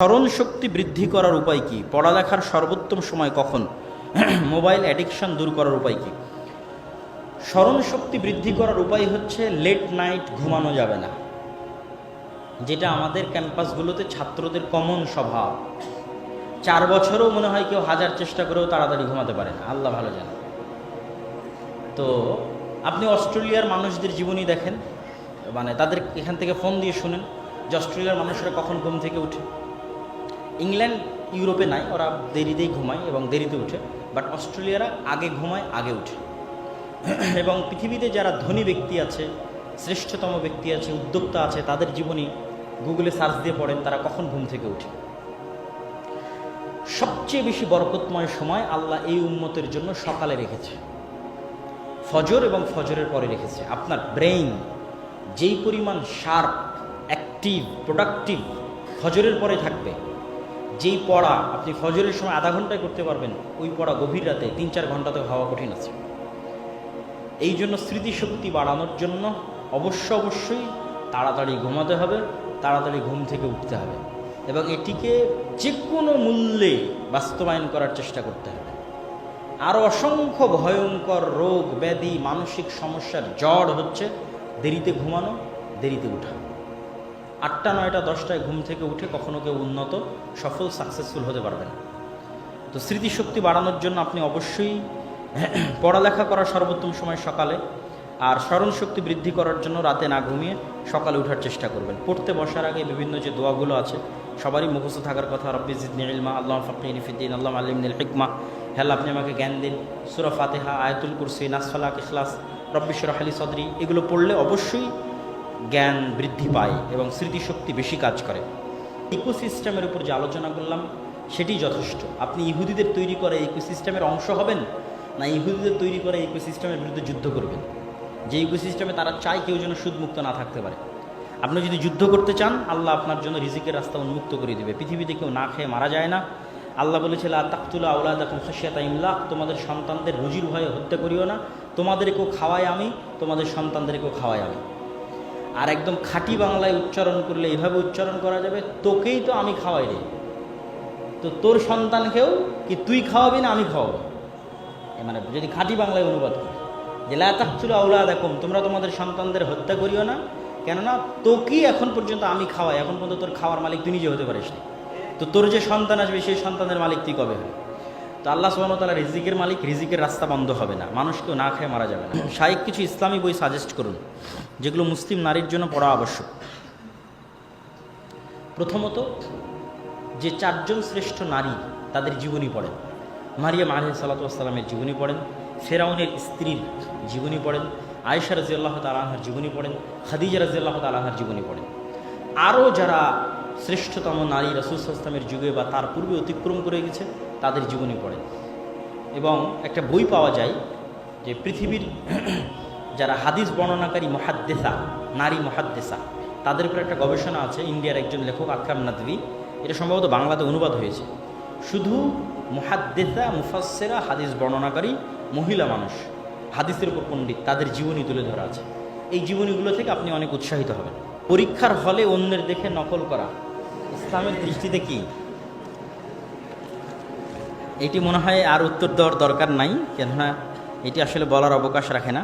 স্মরণ শক্তি বৃদ্ধি করার উপায় কি? পড়ালেখার সর্বোত্তম সময় কখন? মোবাইল অ্যাডিকশন দূর করার উপায় কি? স্মরণ শক্তি বৃদ্ধি করার উপায় হচ্ছে লেট নাইট ঘুমানো যাবে না। যেটা আমাদের ক্যাম্পাসগুলোতে ছাত্রদের কমন স্বভাব। চার বছরও মনে হয় কেউ হাজার চেষ্টা করেও তাড়াতাড়ি ঘুমাতে পারে না। আল্লাহ ভালো জানে। তো, আপনি অস্ট্রেলিয়ার মানুষদের জীবনী দেখেন। মানে তাদের এখান থেকে ফোন দিয়ে শুনেন যে অস্ট্রেলিয়ার মানুষরা কখন ঘুম থেকে উঠে। ইংল্যান্ড, ইউরোপে নাই, ওরা দেরিতেই ঘুমায় এবং দেরিতে উঠে। বাট অস্ট্রেলিয়ারা আগে ঘুমায়, আগে উঠে। এবং পৃথিবীতে যারা ধনী ব্যক্তি আছে, শ্রেষ্ঠতম ব্যক্তি আছে, উদ্যোক্তা আছে, তাদের জীবনী গুগলে সার্চ দিয়ে পড়েন, তারা কখন ঘুম থেকে উঠে। সবচেয়ে বেশি বরকতময় সময় আল্লাহ এই উন্মতের জন্য সকালে রেখেছে। ফজর এবং ফজরের পরে রেখেছে। আপনার ব্রেইন যেই পরিমাণ শার্প, অ্যাক্টিভ, প্রোডাক্টিভ ফজরের পরে থাকবে যেই পড়া আপনি ফজরের সময় আধা ঘন্টায় করতে পারবেন, ওই পড়া গভীর রাতে তিন চার ঘন্টাতে হওয়া কঠিন আছে। এই জন্য স্মৃতিশক্তি বাড়ানোর জন্য অবশ্য অবশ্যই তাড়াতাড়ি ঘুমাতে হবে, তাড়াতাড়ি ঘুম থেকে উঠতে হবে এবং এটিকে যে কোনো মূল্যে বাস্তবায়ন করার চেষ্টা করতে হবে। আরও অসংখ্য ভয়ঙ্কর রোগ, ব্যাধি, মানসিক সমস্যার জড় হচ্ছে, দেরিতে ঘুমানো, দেরিতে উঠা। আটটা, নয়টা, দশটায় ঘুম থেকে উঠে কখনো কেউ উন্নত, সফল সাকসেসফুল হতে পারবে না তো স্মৃতিশক্তি বাড়ানোর জন্য আপনি অবশ্যই পড়ালেখা করার সর্বোত্তম সময় সকালে আর স্মরণ শক্তি বৃদ্ধি করার জন্য রাতে না ঘুমিয়ে সকালে ওঠার চেষ্টা করবেন। পড়তে বসার আগে বিভিন্ন যে দোয়াগুলো আছে, সবারই মুখস্থ থাকার কথা, রব্বি জিদনি ইলমা আল্লাহ ফকিন ফিদ্দিন আল্লাহ আলিমিন হিকমা। হেল আপনি আমাকে জ্ঞান দিন। সুরা ফাতেহা, আয়াতুল কুরসি নাসফালাক ইখলাস রব্বিশ্বর আলী সদরি। এগুলো পড়লে অবশ্যই জ্ঞান বৃদ্ধি পায় এবং স্মৃতিশক্তি বেশি কাজ করে। ইকোসিস্টেমের উপর যে আলোচনা করলাম সেটি যথেষ্ট। আপনি ইহুদিদের তৈরি করে ইকোসিস্টেমের অংশ হবেন না ইহুদিদের তৈরি করে ইকোসিস্টেমের বিরুদ্ধে যুদ্ধ করবেন? যে ইকোসিস্টেমে তারা চায় কেউ যেন সুদমুক্ত না থাকতে পারে। আপনি যদি যুদ্ধ করতে চান, আল্লাহ আপনার জন্য রিজিকের রাস্তা উন্মুক্ত করে দেবে। পৃথিবীতে কেউ না খেয়ে মারা যায় না। আল্লাহ বলেছিল তাকতুলা আউলা দেখুন খাসিয়াতা ইমলাক তোমাদের সন্তানদের রুজির ভয়ে হত্যা করিও না। তোমাদেরকেও খাওয়াই আমি, তোমাদের সন্তানদেরকেও খাওয়াই আমি। আর একদম খাঁটি বাংলায় উচ্চারণ করলে এভাবে উচ্চারণ করা যাবে? তোকেই তো আমি খাওয়াই রে। তো তোর সন্তানকেও কি তুই খাওয়াবি না আমি খাওয়াবো? মানে যদি খাঁটি বাংলায় অনুবাদ করি। যে লাতাকচুল আউলা দেখুন তোমরা তোমাদের সন্তানদের হত্যা করিও না। কেননা তোকেই এখন পর্যন্ত আমি খাওয়াই। এখন পর্যন্ত তোর খাওয়ার মালিক তুই নিজে হতে পারিস না। তো তোর যে সন্তান আসবে, সেই সন্তানের মালিক তুই কবে হবে? তো আল্লাহ সুবাহ তালা রিজিকের মালিক, রিজিকের রাস্তা বন্ধ হবে না। মানুষকেও না খেয়ে মারা যাবে না। শাহিক কিছু ইসলামী বই সাজেস্ট করুন, যেগুলো মুসলিম নারীর জন্য পড়া আবশ্যক। প্রথমত, যে চারজন শ্রেষ্ঠ নারী তাদের জীবনী পড়েন। মারিয়াম আলহ সাল্লাতামের জীবনী পড়েন, ফেরাউনের স্ত্রীর জীবনী পড়েন, আয়েশা রাজিয়াল্লাহ তালাহার জীবনী পড়েন, খাদিজা রাজিয়াল্লাহ তালাহার জীবনী পড়েন। আরও যারা শ্রেষ্ঠতম নারী রসুলামের যুগে বা তার পূর্বে অতিক্রম করে গেছে, তাদের জীবনী পড়ে। এবং একটা বই পাওয়া যায় যে পৃথিবীর যারা হাদিস বর্ণনাকারী মহাদ্দেসা, নারী মহাদ্দেসা, তাদের উপর একটা গবেষণা আছে, ইন্ডিয়ার একজন লেখক আকরাম নাদভি। এটা সম্ভবত বাংলাতে অনুবাদ হয়েছে। শুধু মুহাদ্দেসা মুফাসেরা হাদিস বর্ণনাকারী মহিলা মানুষ, হাদিসের উপর পণ্ডিত, তাদের জীবনী তুলে ধরা আছে। এই জীবনীগুলো থেকে আপনি অনেক উৎসাহিত হবেন। পরীক্ষার হলে অন্যের দেখে নকল করা ইসলামের দৃষ্টিতে কি? এটি মনে হয় আর উত্তর দেওয়ার দরকার নাই, কেননা এটি আসলে বলার অবকাশ রাখে না।